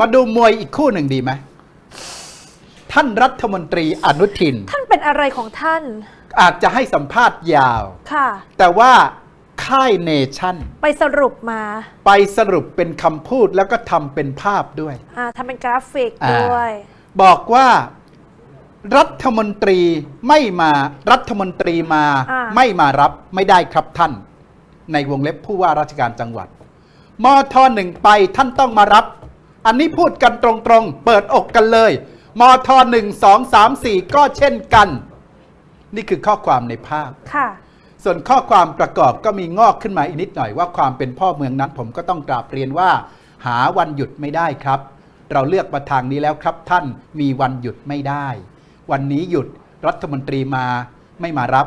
มาดูมวยอีกคู่หนึ่งดีไหมท่านรัฐมนตรีอนุทิน ท่านเป็นอะไรของท่าน อาจจะให้สัมภาษณ์ยาว ค่ะ แต่ว่าค่ายเนชั่น ไปสรุปมา ไปสรุปเป็นคำพูดแล้วก็ทำเป็นภาพด้วย อ่าทำเป็นกราฟิกอ่าด้วย บอกว่ารัฐมนตรีไม่มารัฐมนตรีมาอ่าไม่มารับไม่ได้ครับท่าน ในวงเล็บผู้ว่าราชการจังหวัดมทหนึ่งไปท่านต้องมารับ อันนี้พูดกันตรงๆ เปิดอกกันเลย มทหนึ่งสองสามสี่ก็เช่นกัน นี่คือข้อความในภาพ ค่ะ ส่วนข้อความประกอบก็มีงอกขึ้นมาอีกนิดหน่อยว่าความเป็นพ่อเมืองนั้น ผมก็ต้องกราบเรียนว่า หาวันหยุดไม่ได้ครับ เราเลือกมาทางนี้แล้วครับ ท่านมีวันหยุดไม่ได้ วันนี้หยุดรัฐมนตรีมาไม่มารับ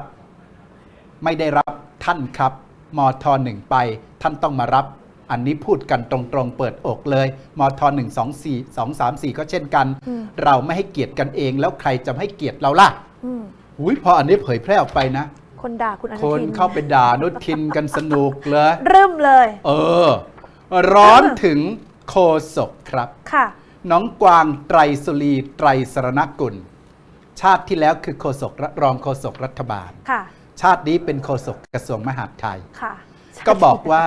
ไม่ได้รับท่านครับมทหนึ่งไป ท่านต้องมารับ อันนี้พูดกันตรงๆ เปิดอกเลยมทหนึ่งสองสี่สองสามสี่ก็เช่นกันอืมเราไม่ให้เกียรติกันเอง แล้วใครจะไม่ให้เกียรติเราล่ะอืมอุ้ยพออันนี้เผยแพร่ออกไปนะคนด่าคุณอนุคนทินเข้าไปด่านุทินกันสนุกเลยเริ่มเลย เออ ร้อนถึงโคศกครับค่ะ น้องกวางไตรสุรีไตรสรณกุล ชาติที่แล้วคือโฆษกรองโฆษกรัฐบาลค่ะ ชาตินี้เป็นโฆษกกระทรวงมหาดไทยค่ะ ก็บอกว่า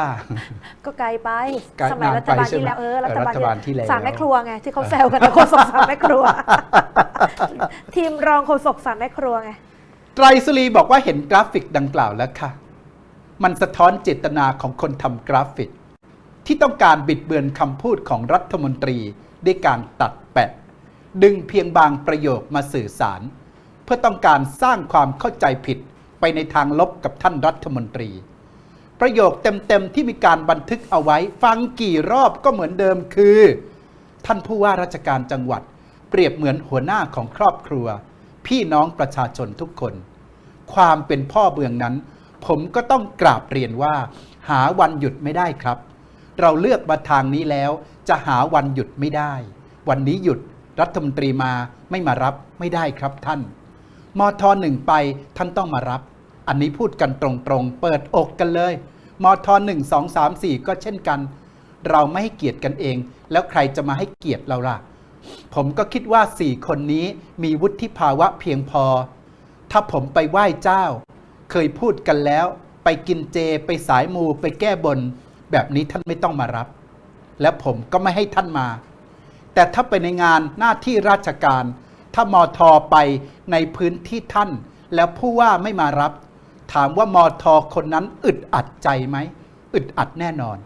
ก็ไกลไป ไกลสมัยนานรัไปฐบาลใช่ที่ไหมแล้วเออรัฐรัฐบาลที่แล้วสามแม่ครัวไงที่เขาแซวกันนะโฆษกสามแม่ครัว ทีมรองโฆษกสามแม่ครัวไงไตรสุรีบอกว่าเห็นกราฟิกดังกล่าวแล้วค่ะ มันสะท้อนเจตนาของคนทำกราฟิก ที่ต้องการบิดเบือนคำพูดของรัฐมนตรีด้วยการตัดแปะ ดึงเพียงบางประโยคมาสื่อสาร เพื่อต้องการสร้างความเข้าใจผิดไปในทางลบกับท่านรัฐมนตรี ประโยคเต็มๆที่มีการบันทึกเอาไว้ ฟังกี่รอบก็เหมือนเดิมคือ ท่านผู้ว่าราชการจังหวัด เปรียบเหมือนหัวหน้าของครอบครัว พี่น้องประชาชนทุกคน ความเป็นพ่อเมืองนั้น ผมก็ต้องกราบเรียนว่า หาวันหยุดไม่ได้ครับ เราเลือกมาทางนี้แล้ว จะหาวันหยุดไม่ได้ วันนี้หยุดรัฐมนตรีมาไม่มารับไม่ได้ครับท่านมทหนึ่งไปท่านต้องมารับ อันนี้พูดกันตรงๆ เปิดอกกันเลยมทหนึ่งสองสามสี่ก็เช่นกัน เราไม่ให้เกียรติกันเอง แล้วใครจะมาให้เกียรติเราล่ะ ผมก็คิดว่าสี่คนนี้มีวุฒิภาวะเพียงพอ ถ้าผมไปไหว้เจ้า เคยพูดกันแล้ว ไปกินเจไปสายมูไปแก้บน แบบนี้ท่านไม่ต้องมารับ และผมก็ไม่ให้ท่านมา แต่ถ้าไปในงานหน้าที่ราชการ ถ้ามอทอไปในพื้นที่ท่าน แล้วผู้ว่าไม่มารับ ถามว่ามอทอคนนั้นอึดอัดใจไหมอึดอัดแน่นอน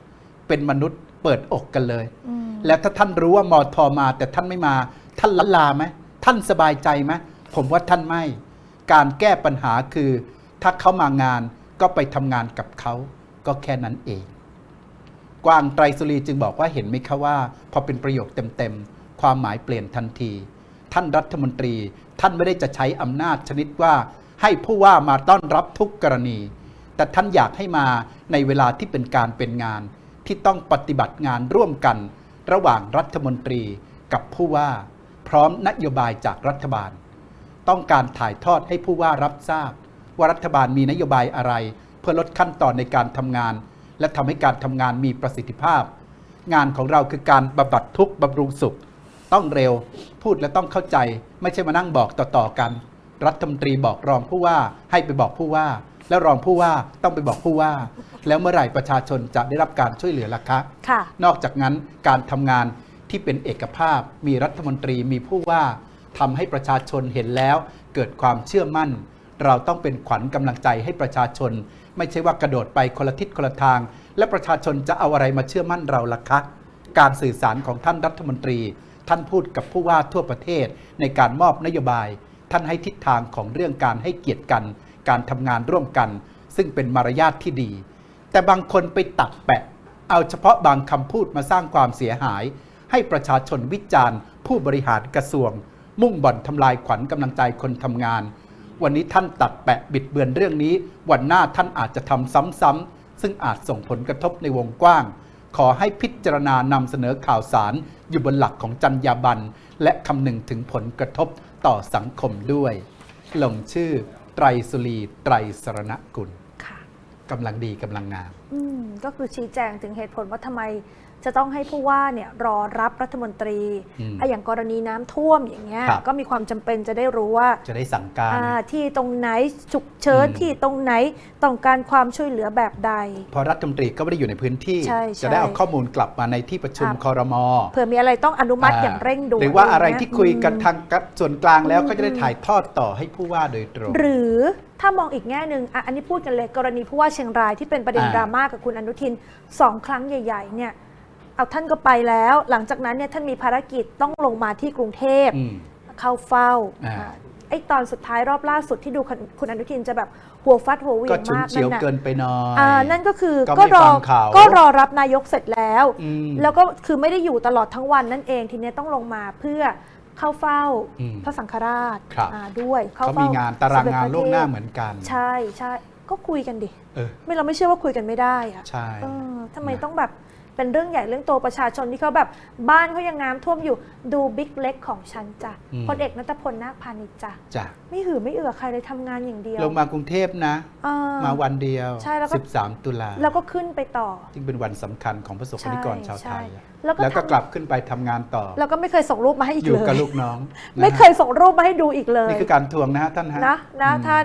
เป็นมนุษย์เปิดอกกันเลยอืมแล้วถ้าท่านรู้ว่ามอทอมา แต่ท่านไม่มา ท่านละลาไหมท่านสบายใจไหมผมว่าท่านไม่ การแก้ปัญหาคือ ถ้าเขามางานก็ไปทำงานกับเขาก็แค่นั้นเอง กวางไตรสุรีจึงบอกว่าเห็นไหมคะว่า พอเป็นประโยคเต็มๆ ความหมายเปลี่ยนทันที ท่านรัฐมนตรีท่านไม่ได้จะใช้อำนาจชนิดว่า ให้ผู้ว่ามาต้อนรับทุกกรณี แต่ท่านอยากให้มาในเวลาที่เป็นการเป็นงาน ที่ต้องปฏิบัติงานร่วมกัน ระหว่างรัฐมนตรีกับผู้ว่า พร้อมนโยบายจากรัฐบาล ต้องการถ่ายทอดให้ผู้ว่ารับทราบ ว่ารัฐบาลมีนโยบายอะไร เพื่อลดขั้นตอนในการทำงาน และทำให้การทำงานมีประสิทธิภาพ งานของเราคือการบำบัดทุกข์บำรุงสุข ต้องเร็วพูดและต้องเข้าใจ ไม่ใช่มานั่งบอกต่อๆกัน รัฐมนตรีบอกรองผู้ว่า ให้ไปบอกผู้ว่า แล้วรองผู้ว่าต้องไปบอกผู้ว่า แล้วเมื่อไหร่ประชาชนจะได้รับการช่วยเหลือล่ะคะค่ะ นอกจากนั้นการทำงานที่เป็นเอกภาพ มีรัฐมนตรีมีผู้ว่าทำให้ประชาชนเห็นแล้ว เกิดความเชื่อมั่น เราต้องเป็นขวัญกำลังใจให้ประชาชน ไม่ใช่ว่ากระโดดไปคนละทิศคนละทาง และประชาชนจะเอาอะไรมาเชื่อมั่นเราล่ะคะ การสื่อสารของท่านรัฐมนตรี ท่านพูดกับผู้ว่าทั่วประเทศในการมอบนโยบาย ท่านให้ทิศทางของเรื่องการให้เกียรติกัน การทำงานร่วมกัน ซึ่งเป็นมารยาทที่ดี แต่บางคนไปตัดแปะ เอาเฉพาะบางคำพูดมาสร้างความเสียหาย ให้ประชาชนวิจารณ์ ผู้บริหารกระทรวง มุ่งบ่อนทำลายขวัญกำลังใจคนทำงาน วันนี้ท่านตัดแปะบิดเบือนเรื่องนี้ วันหน้าท่านอาจจะทำซ้ำๆซึ่งอาจส่งผลกระทบในวงกว้าง ขอให้พิจารณานำเสนอข่าวสาร อยู่บนหลักของจรรยาบรรณและคำนึงถึงผลกระทบต่อสังคมด้วย ลงชื่อไตรสุรีไตรสรณกุลค่ะกำลังดีกำลังงาม อืมก็คือชี้แจงถึงเหตุผลว่าทำไม จะต้องให้ผู้ว่าเนี่ยรอรับรัฐมนตรีอืมอะอย่างกรณีน้ำท่วมอย่างเงี้ยครับก็มีความจำเป็นจะได้รู้ว่าจะได้สั่งการอ่าที่ตรงไหนฉุกเฉินอืมที่ตรงไหนต้องการความช่วยเหลือแบบใดเพอรัฐมนตรีก็ไม่ได้อยู่ในพื้นที่ใช่ใช่จะได้เอาข้อมูลกลับมาในที่ประชุมครับคอรมอเผื่อมีอะไรต้องอนุมัติอย่างเร่งด่วนหรือว่าอะไรย่งเงี้ยที่คุยกันอืมทางกับส่วนกลางแล้วอืมก็จะได้ถ่ายทอดต่อให้ผู้ว่าโดยตรง หรือถ้ามองอีกแง่หนึ่งอะอันนี้พูดกันเลยกรณีผู้ว่าเชียงรายที่เป็นประเด็นอ่าดราม่ากับคุณอนุทินสองครั้งใหญ่ๆเนี่ย เอาท่านก็ไปแล้ว หลังจากนั้นเนี่ยท่านมีภารกิจต้องลงมาที่กรุงเทพอืม เข้าเฝ้าอ่า อ่าไอ้ตอนสุดท้ายรอบล่าสุดที่ดูคุณคุณอนุทินจะแบบหัวฟัดหัวเหวีก็ยงฉุนมากเฉียวน่ะเกินไปหน่อย อ่านั่นก็คือก็ก็ไม่รอฟังเขาก็รอรับนายกเสร็จแล้ว อืม แล้วก็คือไม่ได้อยู่ตลอดทั้งวันนั่นเองทีนี้ต้องลงมาเพื่อเข้าเฝ้าอืมพระสังฆราชครับ อ่าด้วยเข้าเขาเฝ้ามีงานตารางงานสมด็จพระล่วงหน้าทพเหมือนกัน ใช่ใช่ก็คุยกันดิ เออ ไม่เราไม่เชื่อว่าคุยกันไม่ได้อะใช่ เออทำไมนะ ต้องแบบ เป็นเรื่องใหญ่เรื่องโตประชาชนที่เขาแบบบ้านเขายังน้ำท่วมอยู่ดูบิ๊กเล็กของฉันจ้ะพลเอกนัทพลนาคพาณิชย์จ้ะจ้ะไม่หือไม่เอือใครเลยทำงานอย่างเดียวลงมากรุงเทพนะ เออมาวันเดียว ใช่แล้วก็ 13 ตุลาแล้วก็ขึ้นไปต่อ จึงเป็นวันสำคัญของประสบกรณิกรชาวไทย ใช่แล้วก็แล้วก็ทำ กลับขึ้นไปทำงานต่อ แล้วก็ไม่เคยส่งรูปมาให้อีกอยู่เลยกับลูกน้องนะไม่ฮะเคยส่งรูปมาให้ดูอีกเลย นี่คือการทวงนะฮะท่านฮะ นะนะอืมท่าน